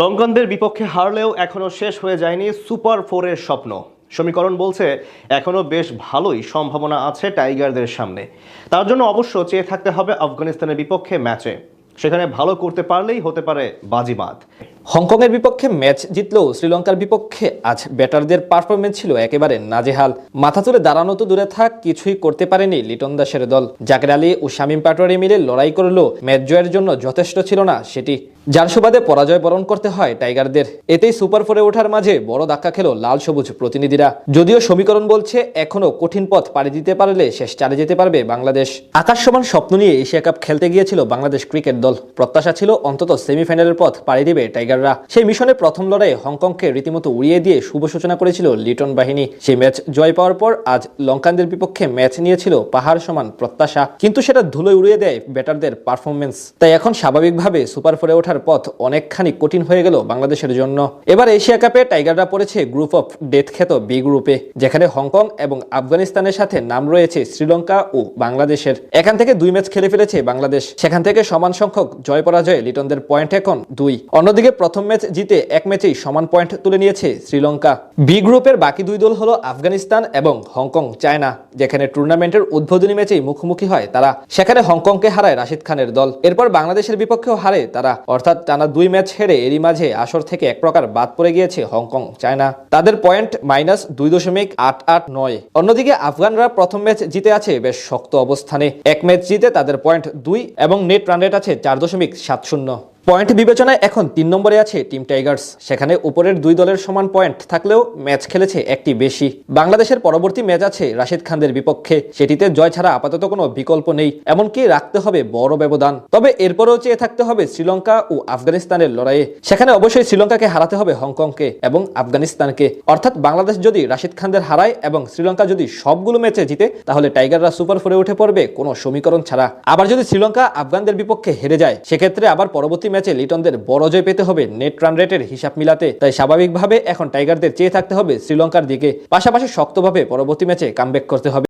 লঙ্কনদের বিপক্ষে হারলেও এখনও শেষ হয়ে যায়নি সুপার ফোরের স্বপ্ন। সমীকরণ বলছে এখনও বেশ ভালোই সম্ভাবনা আছে টাইগারদের সামনে। তার জন্য অবশ্য চেয়ে থাকতে হবে আফগানিস্তানের বিপক্ষে ম্যাচে। সেখানে ভালো করতে পারলেই হতে পারে বাজিমাত। হংকংয়ের বিপক্ষে ম্যাচ জিতলেও শ্রীলঙ্কার বিপক্ষে আজ ব্যাটারদের পারফরমেন্স ছিল একেবারে নাজেহাল। মাথা তুলে দাঁড়ানো তো দূরে থাক, কিছুই করতে পারেনি লিটন দাসের দল। জাকের আলী ও শামীম পাটোয়ারি মিলে লড়াই করলেও ম্যাচ জয়ের জন্য যথেষ্ট ছিল না সেটি। যার সুবাদে পরাজয় বরণ করতে হয় টাইগারদের। এতেই সুপার ফোরে ওঠার মাঝে বড় ধাক্কা খেল লাল সবুজ প্রতিনিধিরা। যদিও সমীকরণ বলছে এখনও কঠিন পথ পাড়ি দিতে পারলে শেষ চালে যেতে পারবে বাংলাদেশ। আকাশ সমান স্বপ্ন নিয়ে এশিয়া কাপ খেলতে গিয়েছিল বাংলাদেশ ক্রিকেট দল। প্রত্যাশা ছিল অন্তত সেমিফাইনালের পথ পাড়ি দিবে টাইগাররা। সেই মিশনে প্রথম লড়াইয়ে হংকংকে রীতিমতো উড়িয়ে দিয়ে শুভ সূচনা করেছিল লিটন বাহিনী। সেই ম্যাচ জয় পাওয়ার পর আজ লঙ্কানদের বিপক্ষে ম্যাচ নিয়েছিল পাহাড় সমান প্রত্যাশা। কিন্তু সেটা ধুলোয় উড়িয়ে দেয় ব্যাটারদের পারফরমেন্স তাই এখন স্বাভাবিকভাবে সুপার ফোরে ওঠার পথ অনেকখানি কঠিন হয়ে গেল বাংলাদেশের জন্য। এবার এশিয়া কাপে টাইগাররা পড়েছে গ্রুপ অফ ডেথ খ্যাত বি গ্রুপে, যেখানে হংকং এবং আফগানিস্তানের সাথে নাম রয়েছে শ্রীলঙ্কা ও বাংলাদেশের। এখান থেকে দুই ম্যাচ খেলে ফেলেছে বাংলাদেশ। সেখান থেকে সমান সংখ্যক জয় পরাজয়ে লিটনদের পয়েন্ট এখন দুই। অন্যদিকে প্রথম ম্যাচ জিতে এক ম্যাচেই সমান পয়েন্ট তুলে নিয়েছে শ্রীলঙ্কা। বি গ্রুপের বাকি দুই দল হলো আফগানিস্তান এবং হংকং, চায়না, যেখানে টুর্নামেন্টের উদ্বোধনী ম্যাচেই মুখোমুখি হয় তারা। সেখানে হংকংকে হারায় রাশিদ খানের দল। এরপর বাংলাদেশের বিপক্ষেও হারে তারা অর্থাৎ টানা দুই ম্যাচ হেরে এরই মাঝে আসর থেকে এক প্রকার বাদ পড়ে গিয়েছে হংকং, চায়না। তাদের পয়েন্ট মাইনাস দুই দশমিক আট আট নয়। অন্যদিকে আফগানরা প্রথম ম্যাচ জিতে আছে বেশ শক্ত অবস্থানে। এক ম্যাচ জিতে তাদের পয়েন্ট দুই এবং নেট রান রেট আছে চার দশমিক সাত শূন্য। পয়েন্ট বিবেচনায় এখন তিন নম্বরে আছে টিম টাইগার্স। সেখানে উপরের দুই দলের সমান পয়েন্ট থাকলেও ম্যাচ খেলেছে একটি বেশি। বাংলাদেশের পরবর্তী ম্যাচ আছে রাশিদ খানদের বিপক্ষে। সেটিতে জয় ছাড়া আপাতত কোনো বিকল্প নেই। এমনকি রাখতে হবে বড় ব্যবধান। তবে এরপরেও চেয়ে থাকতে হবে শ্রীলঙ্কা ও আফগানিস্তানের লড়াইয়ে। সেখানে অবশ্যই শ্রীলঙ্কাকে হারাতে হবে হংকংকে এবং আফগানিস্তানকে। অর্থাৎ বাংলাদেশ যদি রাশিদ খানদের হারায় এবং শ্রীলঙ্কা যদি সবগুলো ম্যাচে জিতে, তাহলে টাইগাররা সুপার ফোরে উঠে পড়বে কোনো সমীকরণ ছাড়া। আবার যদি শ্রীলঙ্কা আফগানদের বিপক্ষে হেরে যায়, সেক্ষেত্রে আবার পরবর্তী ম্যাচে লিটনদের বড় জয় পেতে হবে নেট রান রেটের হিসাব মিলাতে। তাই স্বাভাবিকভাবে এখন টাইগারদের চেয়ে থাকতে হবে শ্রীলঙ্কার দিকে। পাশাপাশি শক্তভাবে পরবর্তী ম্যাচে কামব্যাক করতে হবে।